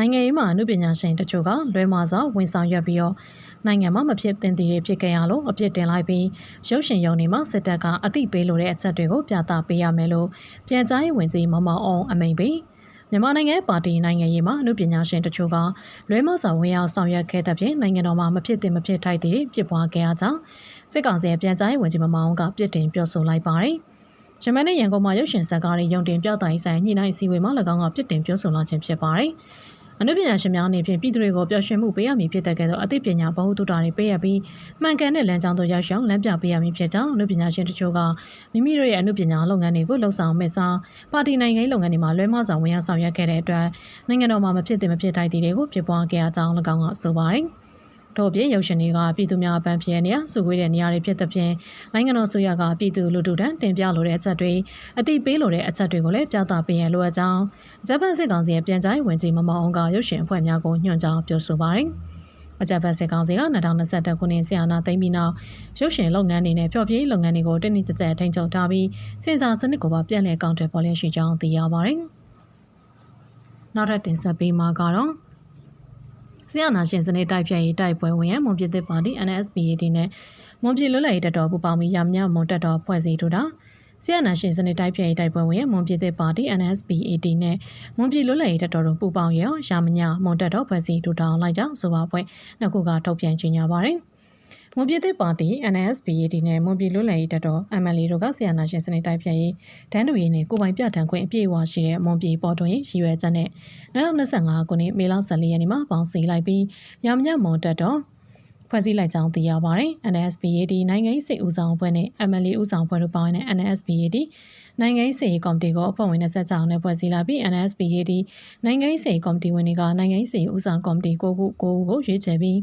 နိုင်ငံရေးမှာအမှုပညာရှင်တချို့ကလွဲမှားစွာဝန်ဆောင်ရွက်ပြီးတော့နိုင်ငံမှာမဖြစ်သင့်သေးတဲ့ဖြစ်ခဲ့ရလို့အပြစ်တင်လိုက်ပြီးရုပ်ရှင်ရုံတွေမှာစစ်တပ်ကအသိပေးလိုတဲ့အချက်တွေကိုပြသပေးရမယ်လို့ပြန်ကြားရေးဝန်ကြီးမမောင်အောင်အမိန့်ပေးမြန်မာနိုင်ငံပါတီနိုင်ငံရေးမှာအမှုပညာရှင်တချို့ကလွဲမဆောင်ဝင်ရောက်ဆောင်ရွက်ခဲ့တဲ့ဖြင့်နိုင်ငံတော်မှာမဖြစ်သင့်မဖြစ်ထိုက်တဲ့ဖြစ်ပွားခဲ့ရကြောင်းစစ်ကောင်စီရဲ့ပြန်ကြားရေးဝန်ကြီးမမောင်အောင်ကပြစ်တင်ပြောဆိုလိုက်ပါတယ်။ဂျမန်နဲ့ရန်ကုန်မှာရုပ်ရှင်ဇာတ်ကားတွေရုံတင်ပြသရေးဆိုင်ညှိနှိုင်းအစည်းအဝေးမှာ၎င်းကပြစ်တင်ပြောဆိုလာခြင်းဖြစ်ပါတယ်။ အနုပညာရှင်များအနေဖြင့်ပြည်သူတွေကိုပျော်ရွှင်မှုပေးရမည်ဖြစ်တဲ့ကဲ့သို့အသိပညာဗဟုသုတတွေပေးရပြီးမှန်ကန်တဲ့လမ်းကြောင်းသို့ရောက်ရှောင်လမ်းပြပေးရမည်ဖြစ်ကြောင်းအနုပညာရှင်တချို့ကမိမိတို့ရဲ့အနုပညာလုပ်ငန်းတွေကိုလှုပ်ဆောင်မဲ့စားပါတီနိုင်ငံရေးလုပ်ငန်းတွေမှာလွဲမှားစွာဝင်ရောက်ဆောင်ရွက်ခဲ့တဲ့အတွက်နိုင်ငံတော်မှာမဖြစ်သင့်မဖြစ်ထိုက်သည့်တွေကိုပြပွားခဲ့ရကြောင်း၎င်းကဆိုပါတယ်။ ထို့အပြင်ရုပ်ရှင်တွေကပြည်သူများအပန်းဖြေနေရစုဝေးတဲ့နေရာတွေဖြစ်တဲ့ဖြင့်နိုင်ငံတော်ဆိုရကပြည်သူလူထုတန်းတင်ပြလိုတဲ့အချက်တွေအတိပေးလိုတဲ့အချက်တွေကိုလည်းပြသပေးရလိုအပ်ကြောင်းဂျပန်စစ်ကောင်စီရဲ့ပြန်ကြားရေးဝန်ကြီးမမောင်အောင်ကရုပ်ရှင်အဖွဲ့များကိုညွှန်ကြားပြောဆိုပါတယ်အကြပ်ဖက်စစ်ကောင်စီက2021ခုနှစ်ဆီယနာသိမ်းပြီးနောက်ရုပ်ရှင်လုပ်ငန်းတွေနဲ့ဖျော်ဖြေလုပ်ငန်းတွေကိုတင်းတင်းကြပ်ကြပ်ထိန်းချုပ်ထားပြီးစဉ်းစားစနစ်ကိုပါပြန်လည်ကောင်းတယ်ပေါ်လျက်ရှိကြောင်းသိရပါတယ်။နောက်ထပ်တင်ဆက်ပေးမှာကတော့ ဆရာနာရှင်စနစ်တိုက်ဖြတ်ရေးတိုက်ပွဲဝင်ရမွန်ပြည်သစ်ပါတီ NSPAD နဲ့မွန်ပြည်လွတ်လပ်ရေးတပ်တော်ပူပေါင်းပြီးရမညမွန်တပ်တော်ဖွဲ့စည်းထူတာဆရာနာရှင်စနစ်တိုက်ဖြတ်ရေးတိုက်ပွဲဝင်ရမွန်ပြည်သစ်ပါတီ NSPAD နဲ့မွန်ပြည်လွတ်လပ်ရေးတပ်တော်တို့ပူပေါင်းရရမညမွန်တပ်တော်ဖွဲ့စည်းထူထောင်လိုက်ကြောင်းဆိုပါဖွဲ့နှစ်ခုကထုတ်ပြန်ကြေညာပါတယ်။ မွန်ပြည်သစ်ပါတီ NSPAD နဲ့မွန်ပြည်လွတ်လပ်ရေးတပ်တော် MLA တို့ကဆီယနာရှင်စနစ်တိုက်ဖြတ်ရေးဒန်းတူရေးနဲ့ကိုပိုင်ပြဋ္ဌာန်းခွင့်အပြည့်အဝရှိတဲ့မွန်ပြည်ပေါ်တွင်ရည်ရွယ်ချက်နဲ့2025ခုနှစ်မေလ14ရက်နေ့မှာပေါင်းစည်းလိုက်ပြီးရမညမွန်တပ်တော်ဖွဲ့စည်းလိုက်ကြောင်းသိရပါတယ်။ NSPAD နိုင်ငံရေးစစ်ဦးဆောင်အဖွဲ့နဲ့ MLA ဦးဆောင်အဖွဲ့တို့ပေါင်းတဲ့ NSPAD နိုင်ငံရေးစေကော်မတီကိုအဖွဲ့ဝင်26အောင်နဲ့ဖွဲ့စည်းလာပြီး NSPAD နိုင်ငံရေးစေကော်မတီဝင်တွေကနိုင်ငံရေးစေဦးဆောင်ကော်မတီ9ခု9ခုကိုရွေးချယ်ပြီး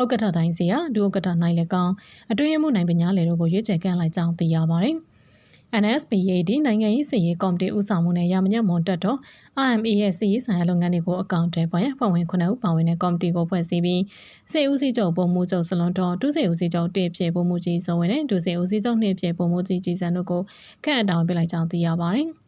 ဥက္ကဋ္ဌတိုင်းစီဟာဒုဥက္ကဋ္ဌနိုင်လက်ကောင်အတွင်းရမှုနိုင်ပညာလေတို့ကိုရွေးချယ်ကန့်လိုက်ကြောင်းသိရပါတယ်။ NSPAD နိုင်ငံရေးစီရေးကော်မတီဦးဆောင်မှုနဲ့ရမညမွန်တက်တော့ RMA ရဲ့စီရေးဆိုင်ရာလုပ်ငန်းတွေကိုအကောင့်တွေပေါ်ရဖွဲ့ဝင်9ဦးပါဝင်တဲ့ကော်မတီကိုဖွဲ့စည်းပြီးစေဦးစီးချုပ်ပုံမှုချုပ်စလွန်တော်ဒုစေဦးစီးချုပ်တေဖြစ်ပုံမှုကြီးစုံဝင်နဲ့ဒုစေဦးစီးချုပ်နှင့်ဖြစ်ပုံမှုကြီးကြီးစံတို့ကိုခန့်အပ်တောင်းပေးလိုက်ကြောင်းသိရပါတယ်။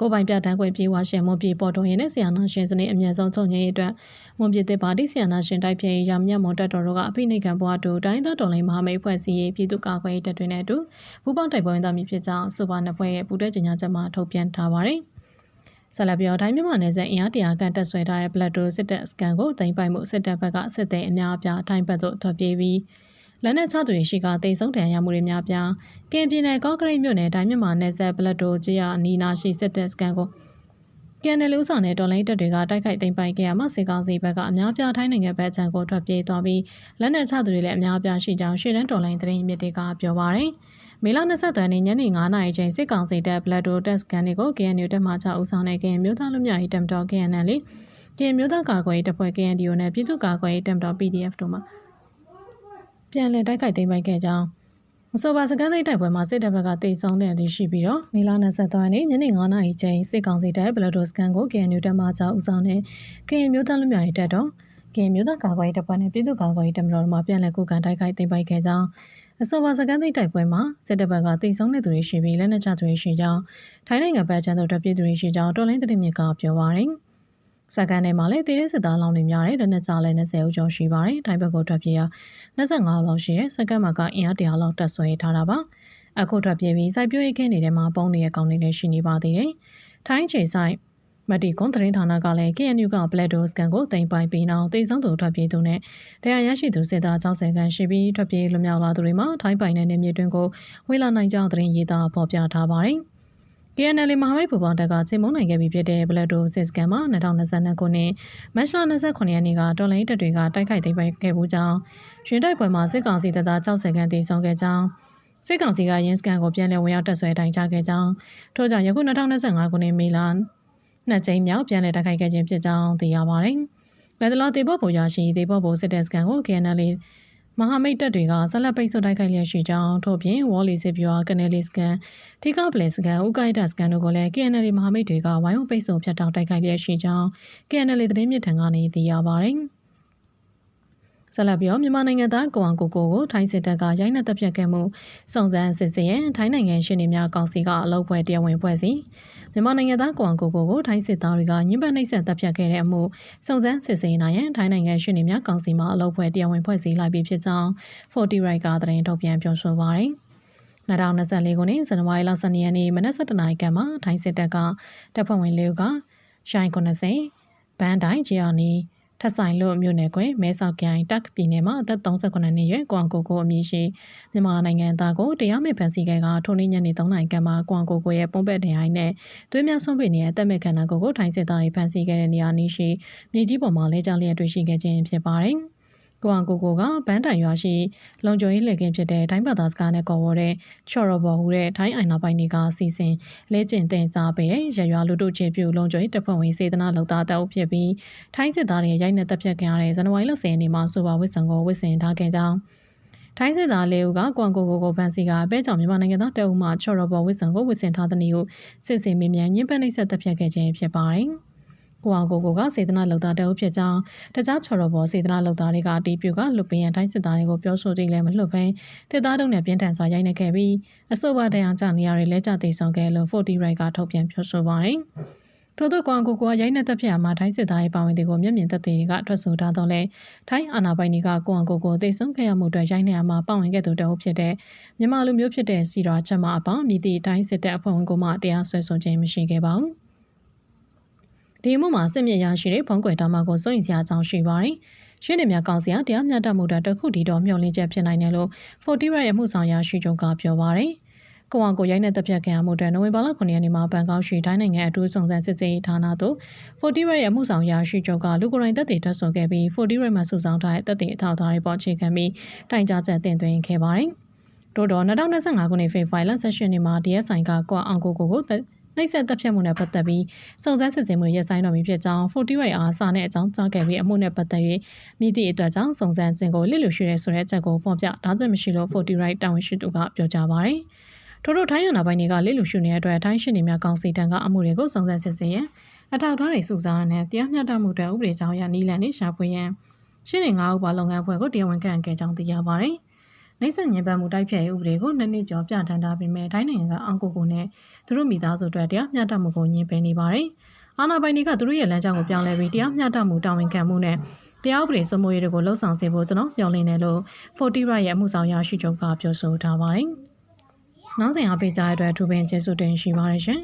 ကိုပိုင်ပြတန်းခွင့်ပြေးဝါရှင်မွန်ပြည်ပေါ်တော်ရင်နဲ့ဆီယနာရှင်စနစ်အမြင့်ဆုံးချုပ်ငြိမ်းရေးအတွက်မွန်ပြည်သစ်ပါတီဆီယနာရှင်တိုက်ဖြည့်ရမြတ်မွန်တက်တော်တို့ကအဖိနှိတ်ခံဘွားတို့တိုင်းသားတော်လိုင်းမဟာမိတ်ဖွဲ့စည်းရေးပြည်သူ့ကာကွယ်ရေးတပ်တွေနဲ့အတူပူးပေါင်းတိုက်ပွဲဝင်သားမည်ဖြစ်ကြောင်းဆိုပါနှစ်ဖွဲ့ရဲ့ပူးတွဲကြေညာချက်မှာထုတ်ပြန်ထားပါတယ်။ဆလပြောတိုင်းမြန်မာနယ်စပ်အင်အားတရာခန့်တက်ဆွဲထားတဲ့ Black Door စစ်တပ်စကန်ကိုတင်ပိုက်မှုစစ်တပ်ဘက်ကစစ်သည်အများအပြားအထိုင်ဘက်သို့ထွက်ပြေးပြီး လက်နက်ချသူတွေရှိကတိတ်ဆုံးတန်ရမှုတွေများပြားကင်ပြည်နယ်ကော့ကရိတ်မြို့နယ်တိုင်းမြန်မာနယ်စပ်ဘလက်တိုကျေးရွာအနီးနားရှိစစ်တပ်စကန်ကိုကန်နယ်လူဆောင်တဲ့တော်လိုင်းတပ်တွေကတိုက်ခိုက်သိမ်းပိုက်ခဲ့ရမှစေကောင်းစီဘက်ကအများပြားထိုင်းနိုင်ငံဘက်ခြမ်းကိုထွက်ပြေးသွားပြီးလက်နက်ချသူတွေလည်းအများပြားရှိကြောင်းရှေ့တန်းတော်လိုင်းသတင်းမြစ်တွေကပြောပါရယ်မေလ23ရက်နေ့ညနေ9:00နာရီချိန်စစ်ကောင်စီတပ်ဘလက်တိုတက်စကန်တွေကို KNU တပ်မှ6ဦးဆောင်တဲ့ KN မျိုးသားလူမျိုးရေးတပ်တော် KNL ကင်မျိုးသားကာကွယ်ရေးတပ်ဖွဲ့ KNDO နဲ့ပြည်သူ့ကာကွယ်ရေးတပ်တော် PDF တို့မှ ပြန်လည်တိုက်ခိုက်သိမ်းပိုက်ခဲ့ကြောင်းအဆိုပါစကန်သိတိုက်ပွဲမှာစစ်တပ်ဘက်ကတိတ်ဆုံးတဲ့သူရှိပြီးတော့မေလ23ရက်နေ့ညနေ9:00နာရီချိန်စစ်ကောင်စီတပ်ဘလဒိုစကန်ကို KNU တပ်မှကြောက်ဦးဆောင်တဲ့ကရင်မျိုးသားလူမျိုးရေးတပ်တော်ကရင်မျိုးသားကာကွယ်ရေးတပ်ဖွဲ့နဲ့ပြည်သူ့ကာကွယ်ရေးတပ်မတော်တို့မှပြန်လည်ကုကန်တိုက်ခိုက်သိမ်းပိုက်ခဲ့ကြောင်းအဆိုပါစကန်သိတိုက်ပွဲမှာစစ်တပ်ဘက်ကတိတ်ဆုံးတဲ့သူတွေရှိပြီးလက်နက်ချသူတွေရှိကြောင်းထိုင်းနိုင်ငံဘက်ချမ်းတို့တပ်ပြည်သူတွေရှိကြောင်းတော်လိုင်းသတင်းမြစ်ကပြောပါရယ်။ စကန်ထဲမှာလည်းတည်တဲ့စစ်သားလောင်းတွေများတယ်လက်နက်ချလည်း20ဦးကျော်ရှိပါတယ်ထိုင်းဘက်ကိုထွက်ပြေးရ25လောက်ရှိတယ်စကန်မှာကအင်အား100လောက်တက်ဆွဲထားတာပါအခုထွက်ပြေးပြီးစိုက်ပျိုးရေးခင်းနေတဲ့မှာပုံနေရကောင်းနေလည်းရှိနေပါသေးတယ်ထိုင်းချိန်ဆိုင်မတီကွန်သတင်းဌာနကလည်း KNU က Black Dog Scan ကိုတင်ပိုင်ပြီးနောက်တိတ်ဆုံးသူထွက်ပြေးသူနဲ့တရားရရှိသူစစ်သား60ခန်းရှိပြီးထွက်ပြေးလွတ်မြောက်လာသူတွေမှာထိုင်းပိုင်နယ်နယ်မြေတွင်ကိုဝေလာနိုင်ကြောင်းသတင်းရေးသားဖော်ပြထားပါတယ်။ KNL မဟာမိတ်ပူပေါင်းတပ်ကချိန်မုံနိုင်ခဲ့ပြီးဖြစ်တဲ့ Blado စစ်စကန်မှာ2022ခုနှစ်မတ်လ29ရက်နေ့ကတော်လိုင်းတပ်တွေကတိုက်ခိုက်သိမ်းပိုက်ခဲ့မှုကြောင့်ရှင်တိုက်ပွဲမှာစစ်ကောင်စီတပ်သား60ခန့်သေဆုံးခဲ့ကြောင်းစစ်ကောင်စီကရင်းစကန်ကိုပြန်လည်ဝင်ရောက်တပ်ဆွဲတိုင်ချခဲ့ကြောင်းထို့ကြောင့်ယခု2025ခုနှစ်မေလနှစ်ကြိမ်မြောက်ပြန်လည်တိုက်ခိုက်ခဲ့ခြင်းဖြစ်ကြောင်းသိရပါတယ်။လက်တလောတေဘော့ဘူရရှိတေဘော့ဘူစစ်တပ်စကန်ကို KNL မဟာမိတ်တပ်တွေကဆက်လက်ပိတ်ဆို့တိုက်ခိုက်လျက်ရှိကြောင်းထို့ပြင်ဝေါ်လီစစ်ပြောကနေလီစကန်ထိကပလင်စကန်ဥကိုက်ဒတ်စကန်တို့ကိုလည်း KNL မဟာမိတ်တွေကဝိုင်းဝန်းပိတ်ဆို့ဖျက်တောက်တိုက်ခိုက်လျက်ရှိကြောင်း KNL သတင်းမြစ်ထံကနေသိရပါတယ်။စ ဆက်လက်ပြီးတော့မြန်မာနိုင်ငံသားကိုအောင်ကိုကိုကိုထိုင်းစစ်တပ်ကရိုက်နှက်တပ်ဖြတ်ခဲ့မှုစုံစမ်းစစ်ဆေးရန်ထိုင်းနိုင်ငံရှင်းနေများကောင်စီကအလုပ်ဖွဲ့တရားဝင်ဖွဲ့စည်းမြန်မာနိုင်ငံသားကိုအောင်ကိုကိုကိုထိုင်းစစ်သားတွေကညှဉ်းပန်းနှိပ်စက်တပ်ဖြတ်ခဲ့တဲ့အမှုစုံစမ်းစစ်ဆေးနိုင်ရန်ထိုင်းနိုင်ငံရှင်းနေများကောင်စီမှအလုပ်ဖွဲ့တရားဝင်ဖွဲ့စည်းလိုက်ပြီးဖြစ်ကြောင်း40 right ကသတင်းထုတ်ပြန်ပြောဆိုပါတယ်2024ခုနှစ်ဇန်နဝါရီလ12ရက်နေ့မနက်7:00နာရီခန့်မှာထိုင်းစစ်တပ်ကတပ်ဖွဲ့ဝင်လေးဦးကရှိုင်း90ဘန်းတိုင်းဂျီယာနီ ထက်ဆိုင်လို့မြို့နယ်ကွယ်မဲဆောက်ကိုင်တက်ပြည်နယ်မှာအသက်38နှစ်ရွယ်ကွမ်ကိုကိုအမည်ရှိမြန်မာနိုင်ငံသားကိုတရားမဲ့ဖန်ဆီးခဲ့ကထိုနေ့ညနေ3နာရီခန့်မှာကွမ်ကိုကိုရဲ့ပုံပက်တင်ဟိုင်းနဲ့သွေးများဆုံးပေနေတဲ့အသက်မဲ့ခန္ဓာကိုယ်ကိုထိုင်းစစ်သားတွေဖန်ဆီးခဲ့တဲ့နေရာနီးရှိမြေကြီးပေါ်မှာလဲကျလျက်တွေ့ရှိခဲ့ခြင်းဖြစ်ပါတယ်။ ကိုအောင်ကိုကိုကဘန်းတိုင်ရွာရှိလုံခြုံရေးလေကင်းဖြစ်တဲ့တိုင်းဘာသာစကားနဲ့ခေါ်ဝေါ်တဲ့ချော်ရော်ဘော်ဟူတဲ့ထိုင်းအိုင်နာပိုင်တွေကစီစဉ်လဲကျင့်တင်ကြားပေးတဲ့ရရွာလူတို့ချေပြူလုံခြုံရေးတပ်ဖွဲ့ဝင်စေတနာလုံသားတောက်ဖြစ်ပြီးထိုင်းစစ်သားတွေရိုက်နှက်တပ်ဖြတ်ခံရတဲ့ဇန်နဝါရီလ10ရက်နေ့မှာဆိုပါဝစ်ဆန်ကိုဝစ်ဆင်ထားခဲ့ကြောင်းထိုင်းစစ်သားလေးဦးကကွမ်ကိုကိုကိုဖန်စီကပဲကြောင့်မြန်မာနိုင်ငံသားတအုပ်မှချော်ရော်ဘော်ဝစ်ဆန်ကိုဝစ်ဆင်ထားတဲ့နေ့ကိုစစ်စင်မြင်မြန်ညှဉ်းပန်းနှိပ်စက်တပ်ဖြတ်ခဲ့ခြင်းဖြစ်ပါတယ်။ ကိုအောင်ကိုကိုကစေတနာလောက်သားတအုပ်ဖြစ်ကြောင်းတကြားချော်တော်ပေါ်စေတနာလောက်သားတွေကအတီးပြုကလွတ်ပင်ရန်တိုင်းစစ်သားတွေကိုပြောဆိုသေးလည်းမလွတ်ဘဲတစ်သားတုံးနဲ့ပြင်းထန်စွာရိုက်နှက်ခဲ့ပြီးအဆိုပါတရားကြနေရာတွေလဲကျသိဆောင်ခဲ့လို့40 right ကထုတ်ပြန်ပြောဆိုပါတယ်ထို့သောကွန်ကိုကိုရိုက်နှက်သက်ဖြစ်မှာထိုင်းစစ်သားရေးပါဝင်တွေကိုမျက်မြင်သက်သေတွေကထွက်ဆိုထားတော့လဲထိုင်းအာဏာပိုင်တွေကကွန်ကိုကိုသိဆုံးခဲ့ရမှုအတွက်ရိုက်နှက်မှာပါဝင်ခဲ့သူတအုပ်ဖြစ်တဲ့မြန်မာလူမျိုးဖြစ်တဲ့စီရာချက်မအပေါင်းမြည်သည့်တိုင်းစစ်တပ်အဖွဲ့ဝင်ကမှတရားစွဲဆိုခြင်းမရှိခဲ့ပါဘူး ဒီမှုမှာစစ်မြေရရှိတဲ့ဖုံးကွယ်တာမကိုစိုးရင်စရာအကြောင်းရှိပါတယ်။ရှင်းနေမြကောင်စီကတရားမျှတမှုတဲ့တခုတည်တော်မျှော်လင့်ချက်ဖြစ်နိုင်တယ်လို့40ရက်ရဲ့မှုဆောင်ရရှိချုပ်ကပြောပါတယ်။ကိုအောင်ကိုရိုက်တဲ့တပ်ဖြတ်ခံရမှုတဲ့နိုဝင်ဘာလ9ရက်နေ့မှာဘန်ကောက်ရှိတိုင်းနိုင်ငံအထူးစုံစမ်းစစ်ဆေးဌာနသို့40ရက်ရဲ့မှုဆောင်ရရှိချုပ်ကလူကိုယ်တိုင်တပ်တွေထွက်ဆိုခဲ့ပြီး40ရက်မှာစုဆောင်ထားတဲ့တပ်တွေအထောက်အထားတွေပေါ်အခြေခံပြီးတိုင်ကြားချက်တင်သွင်းခဲ့ပါတယ်။တို့တော့2025ခုနှစ်ဖေဖော်ဝါရီလ18ရက်နေ့မှာ DSI ကကွာအောင်ကိုကိုကို နှိပ်စက်တပ်ဖြတ်မှုနဲ့ပတ်သက်ပြီးစုံစမ်းစစ်ဆေးမှုရပ်ဆိုင်းတော်မူဖြစ်ကြောင်း 40အားစာနဲ့အကြောင်းကြားခဲ့ပြီးအမှုနဲ့ပတ်သက်၍မိသည့်အတွက်ကြောင့်စုံစမ်းခြင်းကိုလစ်လျူရှုရဲဆိုတဲ့အချက်ကိုဖော်ပြဒါချက်မရှိလို့ 40 right တာဝန်ရှိသူကပြောကြားပါတယ်။ထို့ထို့ထိုင်းရနာပိုင်းတွေကလစ်လျူရှုနေတဲ့အတွက်ထိုင်းရှင်တွေများကောင်စီတန်းကအမှုတွေကိုစုံစမ်းစစ်ဆေးရန်အထောက်အထားတွေစုဆောင်းနဲ့တရားမျှတမှုတွေဥပဒေကြောင်းအရနီလန်နဲ့ရှာဖွေရန်ရှင်းနေ၅ဦးပါလုပ်ငန်းဖွဲ့ကိုတရားဝင်ကန့်အကဲကြောင်းသိရပါတယ်။ နိုင်ဆက်ညင်ပတ်မှုတိုက်ဖျက်ရေးဥပဒေကိုနှစ်နှစ်ကျော်ပြဋ္ဌာန်းထားပေမဲ့တိုင်းနိုင်ငံကအောင်ကိုကိုနဲ့သူတို့မိသားစုအတွက်တရားမျှတမှုကိုညှင်းပယ်နေပါတယ်။အာဏာပိုင်တွေကသူတို့ရဲ့လမ်းကြောင်းကိုပြောင်းလဲပြီးတရားမျှတမှုတာဝန်ခံမှုနဲ့တရားဥပဒေစိုးမိုးရေးတွေကိုလှုံ့ဆော်စေဖို့ကျွန်တော်ပြောင်းလဲနေလို့40 right ရဲ့အမှုဆောင်ရရှိချုပ်ကပြောဆိုထားပါတယ်။နောက်စဉ်အားပေးကြတဲ့အတွက်ထူပင်ကျေးဇူးတင်ရှိပါတယ်ရှင်